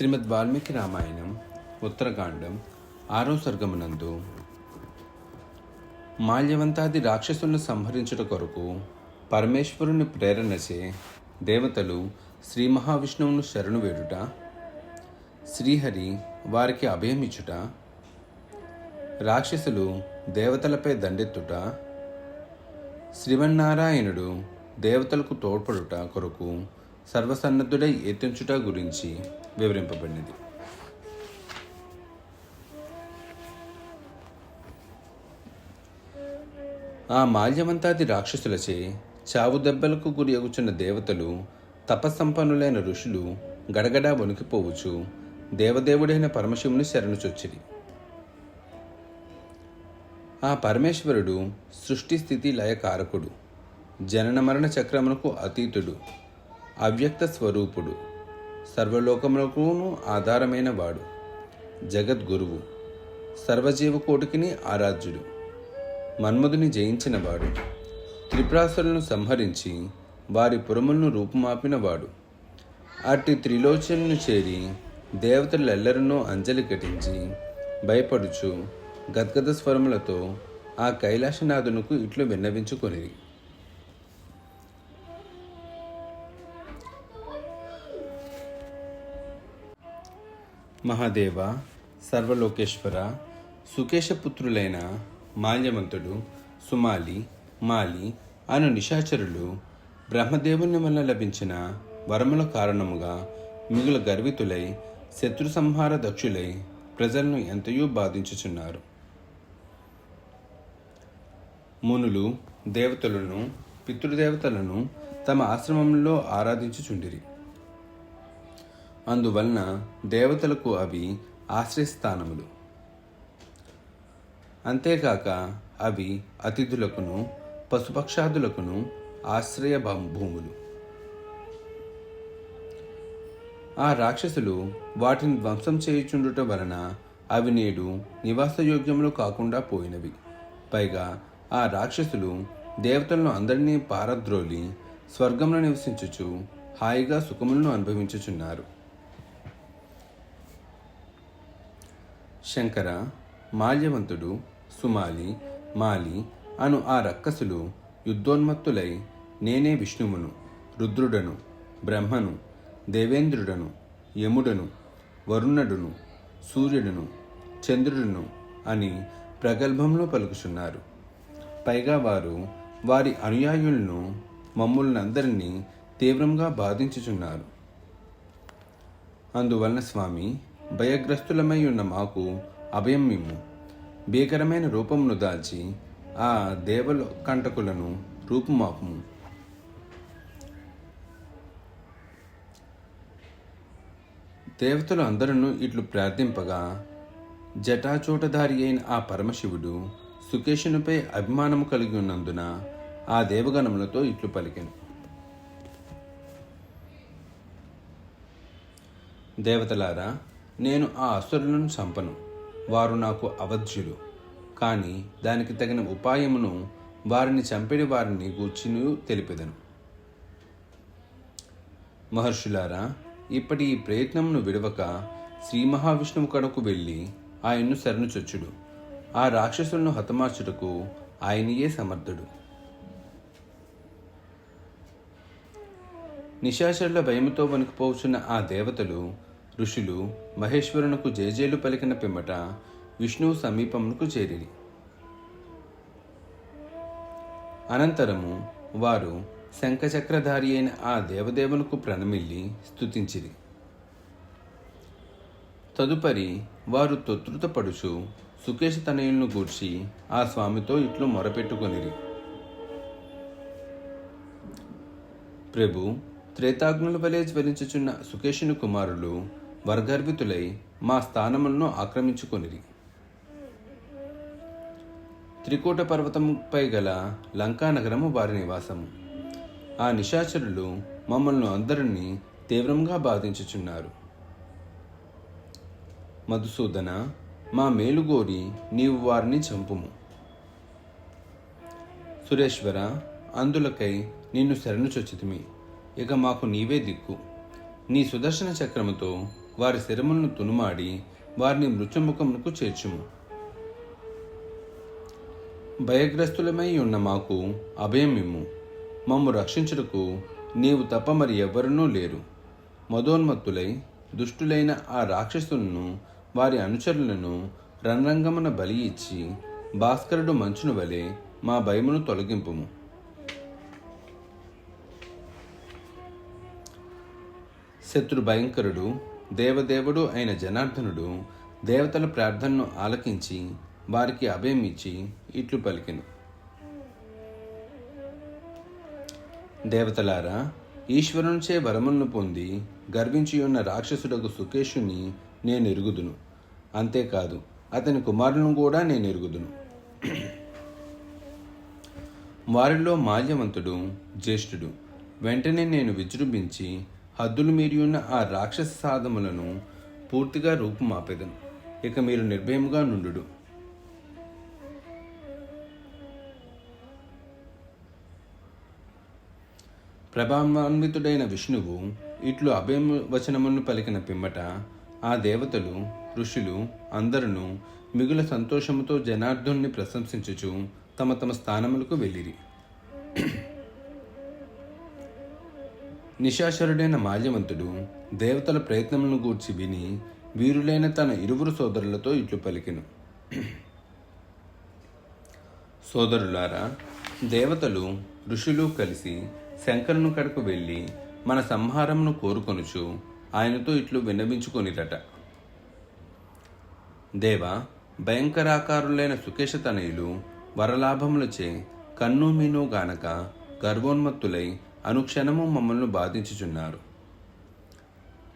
శ్రీమద్ వాల్మీకి రామాయణం ఉత్తరకాండం ఆరో సర్గమునందు. మాల్యవంతాది రాక్షసులను సంహరించుట కొరకు పరమేశ్వరుని ప్రేరణచే దేవతలు శ్రీ మహావిష్ణువును శరణు వేడుట శ్రీహరి వారికి అభయమిచ్చుట రాక్షసులు దేవతలపై దండెత్తుట శ్రీవన్నారాయణుడు దేవతలకు తోడ్పడుట కొరకు సర్వసన్నద్ధుడై ఎత్తించుట గురించి వివరింపబడినది. ఆ మాల్యవంతాది రాక్షసులచే చావు దెబ్బలకు గురి అగుచున్న దేవతలు తపస్సంపన్నులైన ఋషులు గడగడా వణికిపోవచ్చు దేవదేవుడైన పరమశివుని శరణుచొచ్చిరి. ఆ పరమేశ్వరుడు సృష్టి స్థితి లయకారకుడు జనన మరణ చక్రమునకు అతీతుడు. అవ్యక్త స్వరూపుడు సర్వలోకములకును ఆధారమైన వాడు జగద్గురువు సర్వజీవకోటికిని ఆరాధ్యుడు మన్మధుని జయించినవాడు త్రిపురాసులను సంహరించి వారి పురములను రూపుమాపినవాడు అట్టి త్రిలోచనను చేరి దేవతలెల్లరనూ అంజలి ఘటించి భయపడుచు గద్గద స్వరములతో ఆ కైలాసనాథునకు ఇట్లు విన్నవించుకొనిరి. మహాదేవ సర్వలోకేశ్వర సుకేశపుత్రులైన మాల్యవంతుడు సుమాలి మాలి అను నిశాచరులు బ్రహ్మదేవుని వల్ల లభించిన వరముల కారణముగా మిగుల గర్వితులై శత్రు సంహార దక్షులై ప్రజలను ఎంతయో బాధించుచున్నారు. మునులు దేవతలను పితృదేవతలను తమ ఆశ్రమంలో ఆరాధించుచుండిరి. అందువలన దేవతలకు అవి ఆశ్రయస్థానములు. అంతేకాక అవి అతిథులకును పశుపక్షాదులకును ఆశ్రయ భూములు. ఆ రాక్షసులు వాటిని ధ్వంసం చేయుచుండుట వలన అవి నేడు నివాసయోగ్యములు కాకుండా పోయినవి. పైగా ఆ రాక్షసులు దేవతలను అందరినీ పారద్రోలి స్వర్గంలో నివసించుచు హాయిగా సుఖములను అనుభవించుచున్నారు. శంకర మాల్యవంతుడు సుమాలి మాలి అను ఆ రక్కసులు యుద్ధోన్మత్తులై నేనే విష్ణువును రుద్రుడను బ్రహ్మను దేవేంద్రుడను యముడను వరుణుడును సూర్యుడును చంద్రుడును అని ప్రగల్భంలో పలుకుచున్నారు. పైగా వారు వారి అనుయాయులను మమ్ములనందరినీ తీవ్రంగా బాధించుచున్నారు. అందువలన స్వామి భయగ్రస్తులమై ఉన్న మాకు అభయం మిమ్ము భీకరమైన రూపమును దాల్చి ఆ దేవల కంటకులను రూపుమాపుము. దేవతలు అందరూ ఇట్లు ప్రార్థింపగా జటాచోటధారి అయిన ఆ పరమశివుడు సుకేషునిపై అభిమానము కలిగి ఉన్నందున ఆ దేవగణములతో ఇట్లు పలికెను. దేవతలారా నేను ఆ అసురులను చంపను. వారు నాకు అవధ్యులు కానీ దానికి తగిన ఉపాయమును వారిని చంపిడి వారిని గూర్చిను తెలిపెదను. మహర్షులారా ఇప్పటి ఈ ప్రయత్నమును విడవక శ్రీ మహావిష్ణువు కడకు వెళ్ళి ఆయన్ను శరణుచొచ్చుడు. ఆ రాక్షసులను హతమార్చుటకు ఆయనయే సమర్థుడు. నిశాచరుల భయముతో వణికిపోచున్న ఆ దేవతలు ఋషులు మహేశ్వరునకు జయజేలు పలికిన పిమ్మట విష్ణువు సమీపమునకు చేరిరి. అనంతరము వారు శంఖచక్రధారి అయిన ఆ దేవదేవునకు ప్రణమిల్లి స్థుతించిరి తదుపరి వారు తొత్రుతపడుచు సుకేశ తనయులను గూర్చి ఆ స్వామితో ఇట్లు మొరపెట్టుకొనిరి. ప్రభు త్రేతాగ్నుల వలె జ్వరించుచున్న సుకేషుని కుమారులు వర్గర్వితులై మా స్థానములను ఆక్రమించుకొనిరి. త్రికూట పర్వతంపై గల లంకా నగరము వారి నివాసము. ఆ నిశాచరులు మమ్మల్ని అందరినీ తీవ్రంగా బాధించుచున్నారు. మధుసూదన మా మేలుగోరి నీవు వారిని చంపుము. సురేశ్వర అందులకై నిన్ను శరణు చొచ్చితిమి. ఇక మాకు నీవే దిక్కు. నీ సుదర్శన చక్రముతో వారి శరములను తునుమాడి వారిని మృత్యుముఖమునకు చేర్చుము. భయగ్రస్తులమై ఉన్న మాకు అభయం ఇమ్ము మమ్ము రక్షించుటకు నీవు తప్ప మరి ఎవ్వరనూ లేరు. మదోన్మత్తులై దుష్టులైన ఆ రాక్షసులను వారి అనుచరులను రణరంగమున బలి ఇచ్చి భాస్కరుడు మంచును వలె మా భయమును తొలగింపుము. శత్రు భయంకరుడు దేవదేవుడు అయిన జనార్దనుడు దేవతల ప్రార్థనను ఆలకించి వారికి అభయం ఇచ్చి ఇట్లు పలికెను. దేవతలారా ఈశ్వరునిచే వరములను పొంది గర్వించి ఉన్న రాక్షసుడకు సుకేషుని నేను ఎరుగుదును అంతేకాదు అతని కుమారులను కూడా నేను ఎరుగుదును వారిలో మాల్యవంతుడు జ్యేష్ఠుడు. వెంటనే నేను విజృంభించి హద్దులు మీరి ఉన్న ఆ రాక్షస సాధములను పూర్తిగా రూపుమాపెదను. ఇక మీరు నిర్భయముగా నుండు ప్రభావాన్వితుడైన విష్ణువు ఇట్లు అభయవచనమును పలికిన పిమ్మట ఆ దేవతలు ఋషులు అందరూ మిగుల సంతోషముతో జనార్దుని ప్రశంసించుచు తమ తమ స్థానములకు వెళ్ళిరి. నిశాచరుడైన మాల్యవంతుడు దేవతల ప్రయత్నములను గూర్చి విని వీరులైన తన ఇరువురు సోదరులతో ఇట్లు పలికెను. సోదరులారా దేవతలు ఋషులు కలిసి శంకరును కడకు వెళ్ళి మన సంహారమును కోరుకొనుచు ఆయనతో ఇట్లు విన్నవించుకొనిరట. దేవ భయంకరాకారులైన సుకేశ తనయులు వరలాభములచే కన్ను మీను గానక గర్వోన్మత్తులై అనుక్షణము మమ్మల్ని బాధించుచున్నారు.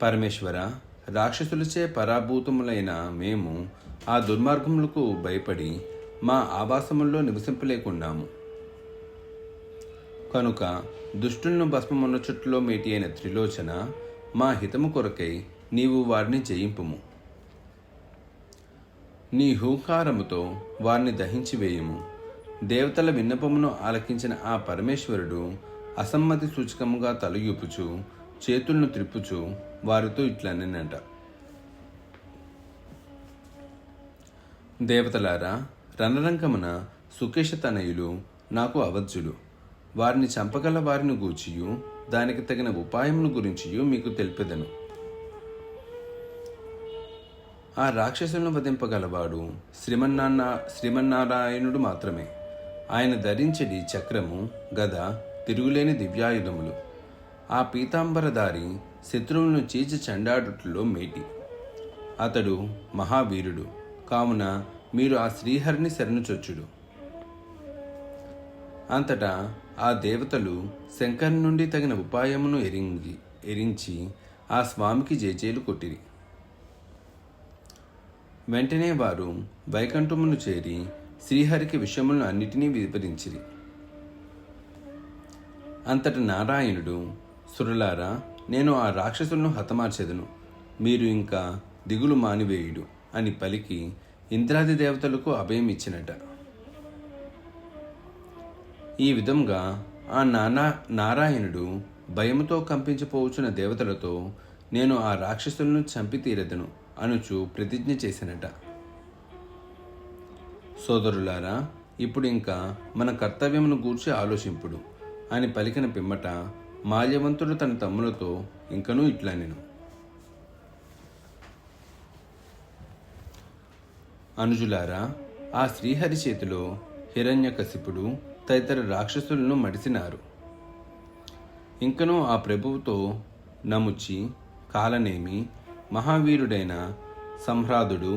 పరమేశ్వర రాక్షసులచే పరాభూతములైన మేము ఆ దుర్మార్గములకు భయపడి మా ఆవాసముల్లో నివసింపలేకున్నాము. కనుక దుష్టులను భస్మమున్న చుట్టులో మేటి అయిన త్రిలోచన మా హితము కొరకై నీవు వారిని జయింపుము. నీ హూకారముతో వారిని దహించివేయము. దేవతల విన్నపమును ఆలకించిన ఆ పరమేశ్వరుడు అసమ్మతి సూచకముగా తలయూపుచు చేతులను త్రిప్పుచు వారితో ఇట్లనట దేవతలారా రణరంగమున సుకేష తనయులు నాకు అవధ్యులు వారిని చంపగల వారిని గూర్చియు దానికి తగిన ఉపాయమును గురించియు మీకు తెలిపెదను. ఆ రాక్షసులను వధింపగలవాడు శ్రీమన్నాన్న శ్రీమన్నారాయణుడు మాత్రమే. ఆయన ధరించడి చక్రము గద తిరుగులేని దివ్యాయుధములు. ఆ పీతాంబరధారి శత్రువులను చీచి చండాడుట్లో మేటి. అతడు మహావీరుడు. కావున మీరు ఆ శ్రీహరిని శరణుచొచ్చుడు. అంతటా ఆ దేవతలు శంకర్ నుండి తగిన ఉపాయమును ఎరింగి ఎరించి ఆ స్వామికి జేజేలు కొట్టిరి. వెంటనే వారు వైకంఠమును చేరి శ్రీహరికి విషయములను అన్నిటినీ వివరించిరి. అంతట నారాయణుడు సురలారా నేను ఆ రాక్షసులను హతమార్చెదను. మీరు ఇంకా దిగులు మానివేయుడు అని పలికి ఇంద్రాది దేవతలకు అభయం ఇచ్చినట. ఈ విధంగా ఆ నానా నారాయణుడు భయముతో కంపించిపోవచ్చున్న దేవతలతో నేను ఆ రాక్షసులను చంపి తీరదను అనుచు ప్రతిజ్ఞ చేసినట. సోదరులారా ఇప్పుడు ఇంకా మన కర్తవ్యమును గూర్చి ఆలోచింపుడు. అని పలికిన పిమ్మట మాల్యవంతుడు తన తమ్ములతో ఇంకనూ ఇట్లా నేను అనుజులారా ఆ శ్రీహరి చేతిలో హిరణ్యకశిపుడు తదితర రాక్షసులను మడిసినారు. ఇంకనూ ఆ ప్రభువుతో నముచి కాలనేమి మహావీరుడైన సంహ్రాదుడు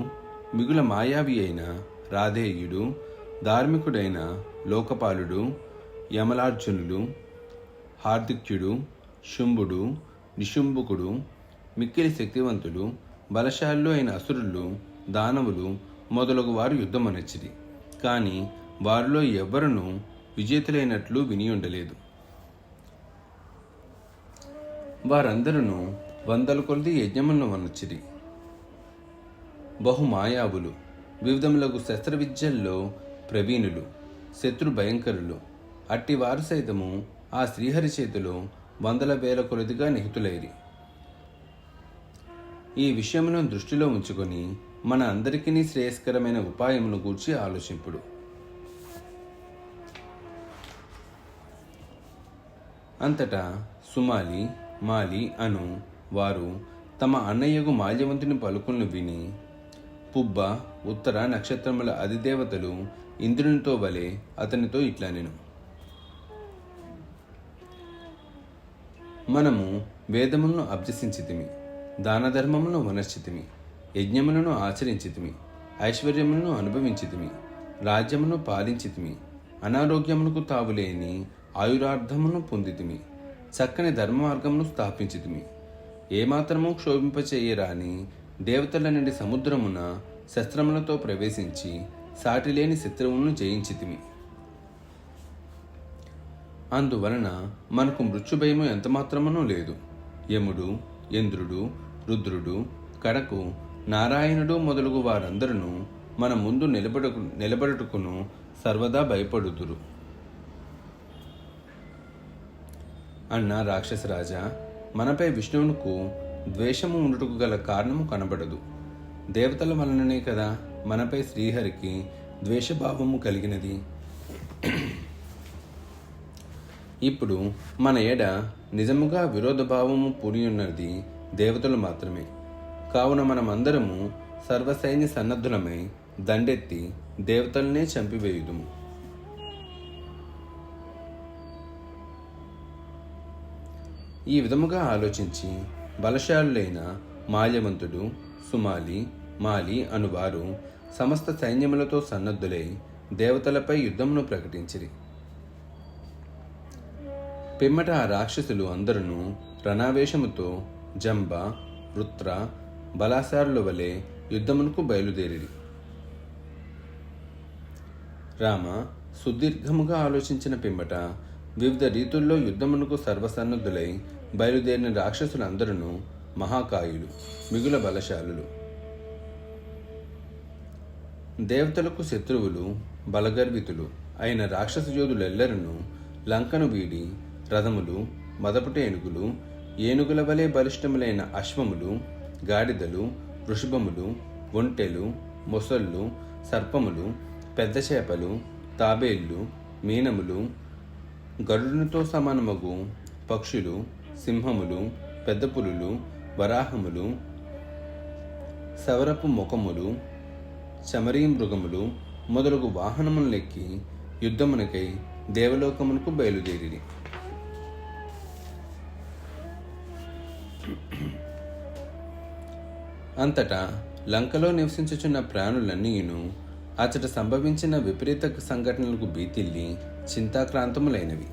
మిగుల మాయావి అయిన రాధేయుడు ధార్మికుడైన లోకపాలుడు యమలార్జునుడు హార్దిక్యుడు శుంభుడు నిశుంభుకుడు మిక్కిలి శక్తివంతులు బలశాలు అయిన అసురులు దానవులు మొదలగు వారు యుద్ధమనొచ్చిరి. కానీ వారిలో ఎవ్వరూ విజేతులైనట్లు విని ఉండలేదు. వారందరూ వందల కొలది యజ్ఞములను వనొచ్చిరి బహుమాయావులు వివిధములకు శస్త్ర విద్యల్లో ప్రవీణులు శత్రు భయంకరులు అట్టి వారు సైతము ఆ శ్రీహరి చేతిలో వందల వేల కొలదిగా నిహితులైరి. ఈ విషయమును దృష్టిలో ఉంచుకొని మన అందరికీ శ్రేయస్కరమైన ఉపాయమును గూర్చి ఆలోచింపుడు. అంతటా సుమాలి మాలి అను వారు తమ అన్నయ్యకు మాల్యవంతుని పలుకులను విని పుబ్బ ఉత్తర నక్షత్రముల అధిదేవతలు ఇంద్రునితో వలె అతనితో ఇట్లా నేను మనము వేదములను అభ్యసించితిమి దాన ధర్మములను వనర్చితిమి యజ్ఞములను ఆచరించితిమి ఐశ్వర్యములను అనుభవించితిమి రాజ్యమును పాలించితిమి అనారోగ్యమునకు తావులేని ఆయురార్థమును పొందితిమి చక్కని ధర్మ మార్గమును స్థాపించితిమి. ఏమాత్రము క్షోభింపచేయరాని దేవతల నుండి సముద్రమున శస్త్రములతో ప్రవేశించి సాటిలేని శత్రువులను జయించితిమి. అందువలన మనకు మృత్యుభయము ఎంతమాత్రమునూ లేదు. యముడు ఇంద్రుడు రుద్రుడు కడకు నారాయణుడు మొదలగు వారందరూ మన ముందు నిలబడు నిలబడుటకును సర్వదా భయపడుదురు. అన్న రాక్షసరాజా మనపై విష్ణువునకు ద్వేషము ఉండుటకు గల కారణము కనబడదు. దేవతల వలననే కదా మనపై శ్రీహరికి ద్వేషభావము కలిగినది. ఇప్పుడు మన ఎడ నిజముగా విరోధభావము పూనియున్నది దేవతలు మాత్రమే. కావున మనమందరము సర్వసైన్య సన్నద్ధులమై దండెత్తి దేవతలనే చంపివేయుదుము. ఈ విధముగా ఆలోచించి బలశాలులైన మాల్యవంతుడు సుమాలి మాలి అనువారు సమస్త సైన్యములతో సన్నద్ధులై దేవతలపై యుద్ధమును ప్రకటించిరి. పిమ్మట ఆ రాక్షసులు అందరూ రణావేశముతో జంబ వృత్ర బలాసారుల వలె యుద్ధమునకు బయలుదేరిరి. రామ సుదీర్ఘముగా ఆలోచించిన పిమ్మట వివిధ రీతుల్లో యుద్ధమునకు సర్వసన్నద్ధులై బయలుదేరిన రాక్షసులందరూ మహాకాయులు మిగుల బలశాలులు. దేవతలకు శత్రువులు బలగర్వితులు అయిన రాక్షస యోధులెల్లరూ లంకను వీడి రథములు మదపుట ఏనుగులు ఏనుగుల వలె బలిష్టములైన అశ్వములు గాడిదలు వృషభములు ఒంటెలు మొసళ్ళు సర్పములు పెద్ద చేపలు తాబేళ్ళు మీనములు గరుడునితో సమానమగు పక్షులు సింహములు పెద్ద పులులు వరాహములు సవరపు ముఖములు చమరీ మృగములు మొదలగు వాహనములెక్కి యుద్ధమునకై దేవలోకమునకు బయలుదేరి అంతటా లంకలో నివసించుచున్న ప్రాణులన్నీను అతడు సంభవించిన విపరీత సంఘటనలకు భీతిల్లి చింతాక్రాంతములైనవి.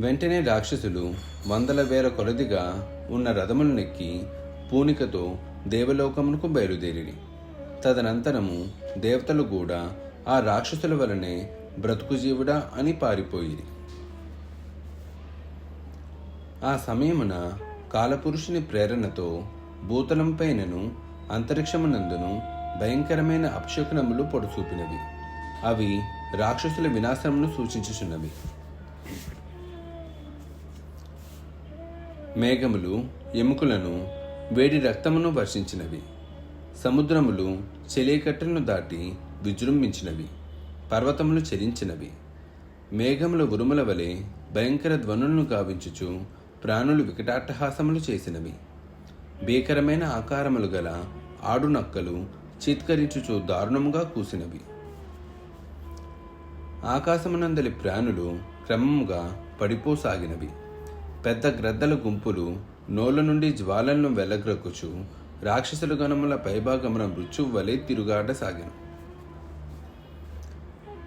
వెంటనే రాక్షసులు వందల వేల కొలదిగా ఉన్న రథములు నెక్కి పూనికతో దేవలోకమునకు బయలుదేరి తదనంతరము దేవతలు కూడా ఆ రాక్షసుల వలనే బ్రతుకు జీవుడా అని పారిపోయిరి. ఆ సమయమున కాలపురుషుని ప్రేరణతో భూతలంపైనను అంతరిక్షమునందును భయంకరమైన అపశకునములు పొడసూపినవి అవి రాక్షసుల వినాశమును సూచించుచున్నవి. మేఘములు ఎముకలను వేడి రక్తమును వర్షించినవి. సముద్రములు చెలికట్టలను దాటి విజృంభించినవి. పర్వతములు చెలించినవి. మేఘముల ఉరుముల వలె భయంకర ధ్వనులను గావించుచు ప్రాణులు వికటాట్టహాసములు చేసినవి. భీకరమైన ఆకారములు గల ఆడునక్కలు చీత్కరించుచు దారుణముగా కూసినవి. ఆకాశమునందలి ప్రాణులు క్రమముగా పడిపోసాగినవి. పెద్ద గ్రద్దల గుంపులు నోళ్ళ నుండి జ్వాలలను వెలగ్రక్కుచు రాక్షసుల గణముల పైభాగమున మృత్యు వలె తిరుగాడసాగాను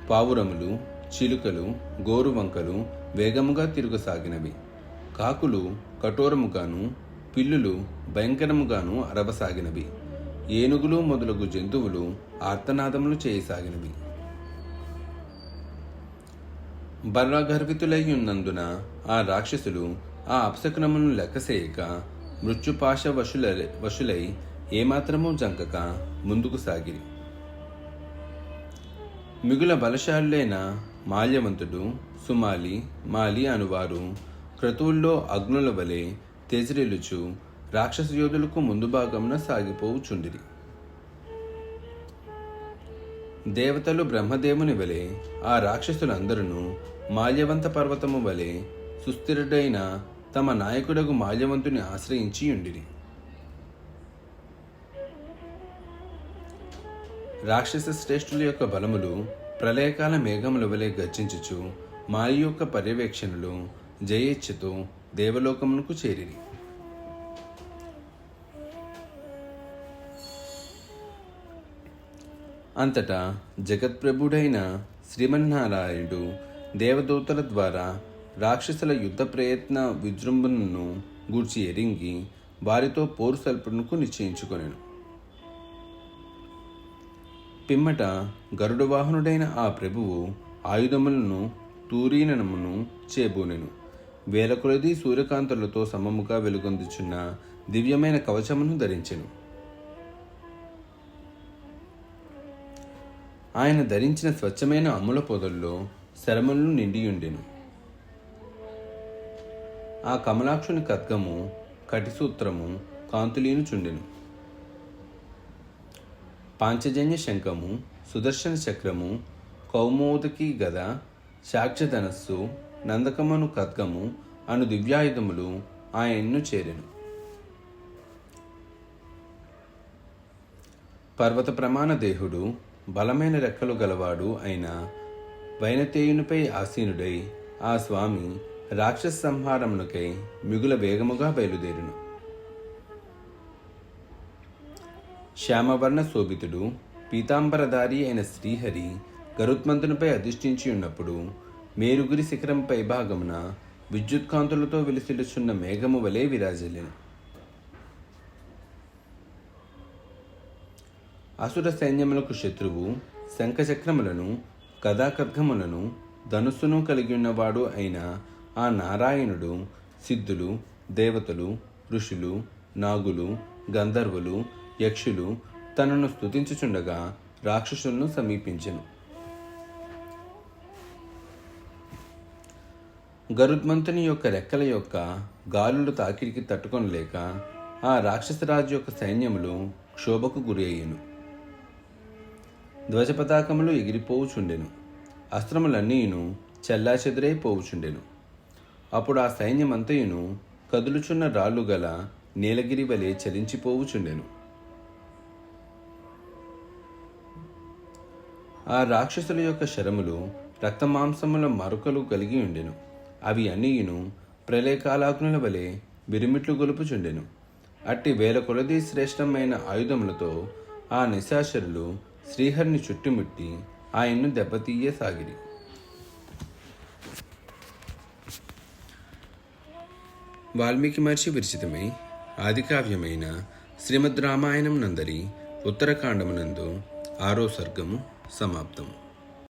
పావురములు చిలుకలు గోరువంకలు వేగముగా తిరుగసాగినవి. కాకులు కఠోరముగాను పిల్లులు భయంకరముగాను అరవసాగినవి. ఏనుగులు మొదలగు జంతువులు ఆర్తనాదములు చేయసాగినవి. బర్రగర్వితులై ఉన్నందున ఆ రాక్షసులు ఆ అపశకునమును లెక్కసేయక మృత్యుపాశ వశుల వశులై ఏమాత్రమూ జంకక ముందుకు సాగిరి. మిగుల బలశాలులైన మాల్యవంతుడు సుమాలి మాలి అనువారు క్రతువుల్లో అగ్నుల వలె తెజిరెలుచు రాక్షస యోధులకు ముందు భాగమున సాగిపోవుచుండిరి. దేవతలు బ్రహ్మదేవుని వలె ఆ రాక్షసులందరూ మాల్యవంత పర్వతము వలె సుస్థిరుడైన తమ నాయకుడగు మాల్యవంతుని ఆశ్రయించి ఉండిరి రాక్షస శ్రేష్ఠుల యొక్క బలములు ప్రళయకాల మేఘముల వలె గర్జించుచు మాయ యొక్క పర్యవేక్షణలు జయేచ్ఛతో దేవలోకమునకు చేరిరి. అంతటా జగత్ప్రభుడైన శ్రీమన్నారాయణుడు దేవదూతల ద్వారా రాక్షసుల యుద్ధ ప్రయత్న విజృంభణను గూర్చి ఎరింగి వారితో పోరు సల్పునకు నిశ్చయించుకొనెను. పిమ్మట గరుడవాహనుడైన ఆ ప్రభువు ఆయుధములను తూరీనమును చేబూనెను. వేల కొలది సూర్యకాంతులతో సమముగా వెలుగొందుచున్న దివ్యమైన కవచమును ధరించెను. ఆయన ధరించిన స్వచ్ఛమైన అమ్ముల పొదల్లో శరములను నిండియుండెను. ఆ కమలాక్షుని ఖడ్గము కటిసూత్రము కాంతులీనుచుండెను. పాంచజన్య శంఖము సుదర్శన చక్రము కౌమోదకి గద సాక్ష్యధనస్సు నందకమను ఖద్గము అను దివ్యాయుధములు ఆయన్ను చేరెను. పర్వత ప్రమాణ దేహుడు బలమైన రెక్కలు గలవాడు అయిన వైనతేయునిపై ఆసీనుడై ఆ స్వామి రాక్షస సంహారమునకై మిగుల వేగముగా బయలుదేరును. శ్యామవర్ణ శోభితుడు పీతాంబరధారి అయిన శ్రీహరి గరుత్మంతునిపై అధిష్ఠించి ఉన్నప్పుడు మేరుగురి శిఖరంపై భాగమున విద్యుత్కాంతులతో వెలిసిలుచున్న మేఘము వలె విరాజిల్లిను అసుర సైన్యములకు శత్రువు శంఖచక్రములను కథాకర్గములను ధనుస్సును కలిగి ఉన్నవాడు అయిన ఆ నారాయణుడు సిద్ధులు దేవతలు ఋషులు నాగులు గంధర్వులు యక్షులు తనను స్తుతించుచుండగా రాక్షసులను సమీపించను. గరుత్మంతుని యొక్క రెక్కల యొక్క గాలులు తాకిడికి తట్టుకొనలేక ఆ రాక్షసరాజు యొక్క సైన్యములు క్షోభకు గురి అయ్యను ధ్వజపతాకములు ఎగిరిపోవుచుండెను. అస్త్రములన్నీయును చెల్లాచెదురై పోవుచుండెను. అప్పుడు ఆ సైన్యమంతయును కదులుచున్న రాళ్ళు గల నీలగిరి వలె చలించిపోవుచుండెను. ఆ రాక్షసుల యొక్క శరములు రక్తమాంసముల మరుకలు కలిగి ఉండెను. అవి అన్నీయును ప్రళయకాలాగ్నుల వలె బిరిమిట్లు గొలుపుచుండెను. అట్టి వేల కొలది శ్రేష్టమైన ఆయుధములతో ఆ నిశాచరులు శ్రీహరిని చుట్టుముట్టి ఆయన్ను దెబ్బతీయసాగిరి వాల్మీకి మహర్షి విరచితమై ఆదికావ్యమైన శ్రీమద్ రామాయణం నందరి ఉత్తరకాండమునందు ఆరో సర్గము సమాప్తము.